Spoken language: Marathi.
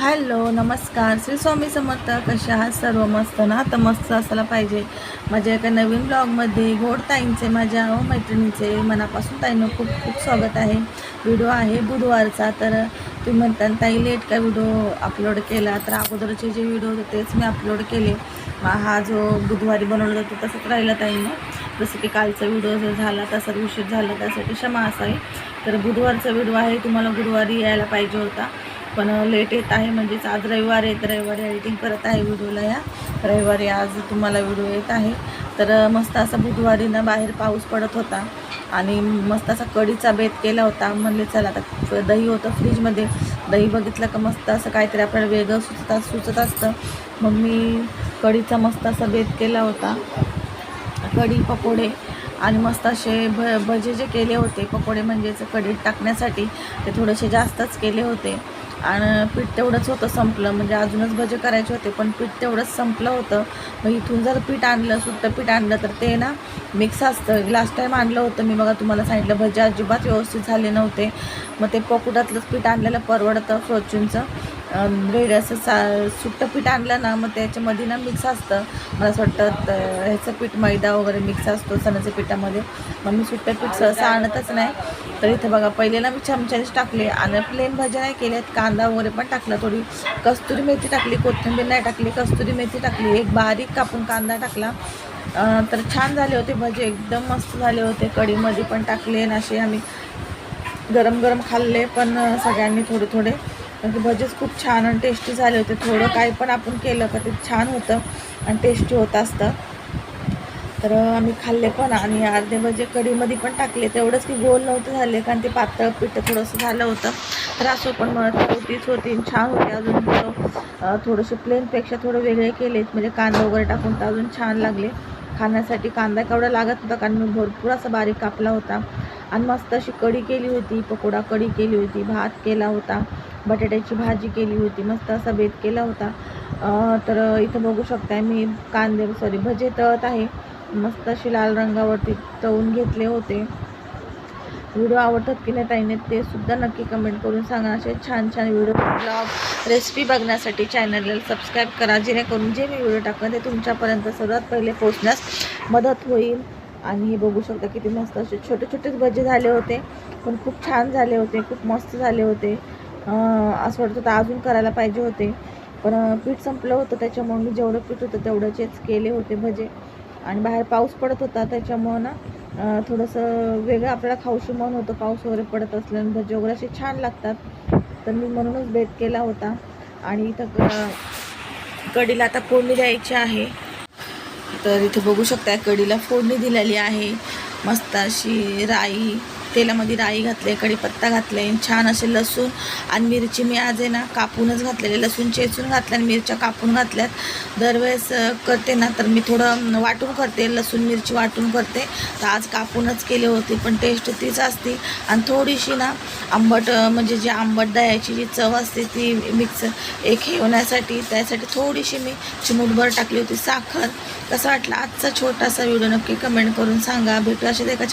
हॅलो नमस्कार. श्री स्वामी समर्थ कशा आहात? सर्व मस्त ना? तर मस्त असायला पाहिजे. माझ्या एका नवीन ब्लॉगमध्ये गोड ताईंचे माझ्या व मैत्रिणीचे मनापासून ताईनं खूप खूप स्वागत आहे. व्हिडिओ आहे बुधवारचा तर तुम्ही म्हणता ताई लेट का व्हिडिओ अपलोड केला? तर अगोदरचे जे व्हिडिओ होते तेच मी अपलोड केले. हा जो बुधवारी बनवला जातो तसंच राहिला ताईनं. जसं की कालचा व्हिडिओ जर झाला तसाच उशीर झाला त्यासाठी क्षमा असावी. तर बुधवारचा व्हिडिओ आहे तुम्हाला गुरुवारी यायला पाहिजे होता. पण लेट येत आहे म्हणजेच आज रविवार आहे तर रविवारी एडिटिंग करत आहे व्हिडिओला या. रविवारी आज तुम्हाला व्हिडिओ येत आहे. तर मस्त असा बुधवारी ना बाहेर पाऊस पडत होता आणि मस्त असा कढीचा बेत केला होता. म्हणले चला आता दही होतं फ्रीजमध्ये. दही बघितलं का मस्त असं काहीतरी आपल्याला वेगळं सुचत सुचत असतं. मग मी कढीचा मस्त असा बेत केला होता. कढी पकोडे आणि मस्त असे भ भजे जे केले होते पकोडे म्हणजेच कढीत टाकण्यासाठी ते थोडेसे जास्तच केले होते. आणि पीठ तेवढंच होतं संपलं. म्हणजे अजूनच भजे करायचे होते पण पीठ तेवढंच संपलं होतं. मग इथून जर पीठ आणलं सुट्टं पीठ आणलं तर ते ना मिक्स असतं. लास्ट टाईम आणलं होतं मी बघा तुम्हाला सांगितलं भजे अजिबात व्यवस्थित झाले नव्हते. मग ते पकुडातलंच पीठ आणलेलं परवडतं फॉर्च्यूनचं ब्रेड असं सा सुट्टं पीठ आणलं ना मग त्याच्यामध्ये ना मिक्स असतं. मला असं वाटतं ह्याचं पीठ मैदा वगैरे मिक्स असतो सणाच्या पिठामध्ये. मग मी सुट्टं पीठ सहसा आणतच नाही. तर इथं बघा पहिले ना मी चमच्यानेच टाकले आणि प्लेन भाज्या नाही केल्यात कांदा वगैरे पण टाकला थोडी. कस्तुरी मेथी टाकली कोथिंबीर नाही टाकली कस्तुरी मेथी टाकली एक बारीक कापून कांदा टाकला. तर छान झाले होते भजे एकदम मस्त झाले होते. कढीमध्ये पण टाकले आणि असे आम्ही गरम गरम खाल्ले पण सगळ्यांनी थोडे थोडे कारण की भजेच खूप छान आणि टेस्टी झाले होते. थोडं काही पण आपण केलं का ते छान होतं आणि टेस्टी होत असतं. तर आम्ही खाल्ले पण आणि अर्धे भजे कढीमध्ये पण टाकले. तेवढंच की गोल नव्हते झाले कारण ते पातळ पीठ थोडंसं झालं होतं. तर असं पण मग होतीच होती आणि छान होती. अजून थोडंसं प्लेनपेक्षा थोडं वेगळे केलेत. म्हणजे कांदा वगैरे टाकून तर अजून छान लागले. खाण्यासाठी कांदा केवढा लागत होता कारण मी भरपूर असा बारीक कापला होता. आणि मस्त अशी कढी केली होती पकोडा कढी केली होती भात केला होता बटाट्याची भाजी केली होती मस्त असा बेत केला होता. तर इथं बघू शकताय मी कांदे सॉरी भजे तळत आहे. मस्त अशी लाल रंगावरती तळून घेतले होते. व्हिडिओ आवडतात की नाही ताईने ते सुद्धा नक्की कमेंट करून सांगा. असे छान छान व्हिडिओ ब्लॉग रेसिपी बघण्यासाठी चॅनलला सबस्क्राईब करा. जेणेकरून जे मी व्हिडिओ टाकणार ते तुमच्यापर्यंत सर्वात पहिले पोचण्यास मदत होईल. आणि हे बघू शकता किती मस्त असे छोटे छोटेच भजे झाले होते. पण खूप छान झाले होते खूप मस्त झाले होते. असं वाटत होतं अजून करायला पाहिजे होते. पण पीठ संपलं होतं त्याच्यामुळे मी जेवढं पीठ होतं तेवढंचेच केले होते भजे. आणि बाहेर पाऊस पडत होता त्याच्यामुळं ना थोडंसं वेगळं आपल्याला खाऊशी मन होतं पाऊस वगैरे पडत असल्याने भजे वगैरे असे छान लागतात. तर मी म्हणूनच बेत केला होता. आणि इथं कडीला आता फोडणी द्यायची आहे. तर इथे बघू शकता कडीला फोडणी दिलेली आहे मस्त अशी राई. तेलामध्ये राई घातले कढीपत्ता घातले छान असे लसूण आणि मिरची. मी आज आहे ना कापूनच घातलेले. लसूण चेचून घातल्या आणि मिरच्या कापून घातल्यात. दरवेळेस करते ना तर मी थोडं वाटून करते. लसूण मिरची वाटून करते. तर आज कापूनच केले होते पण टेस्ट तीच असते. आणि थोडीशी ना आंबट म्हणजे जी आंबट दह्याची जी चव असते ती मिक्स एक होण्यासाठी त्यासाठी थोडीशी मी चिमूटभर टाकली होती साखर. कसं वाटलं? आजचा छोटासा व्हिडिओ नक्की कमेंट करून सांगा. भेटू असे एका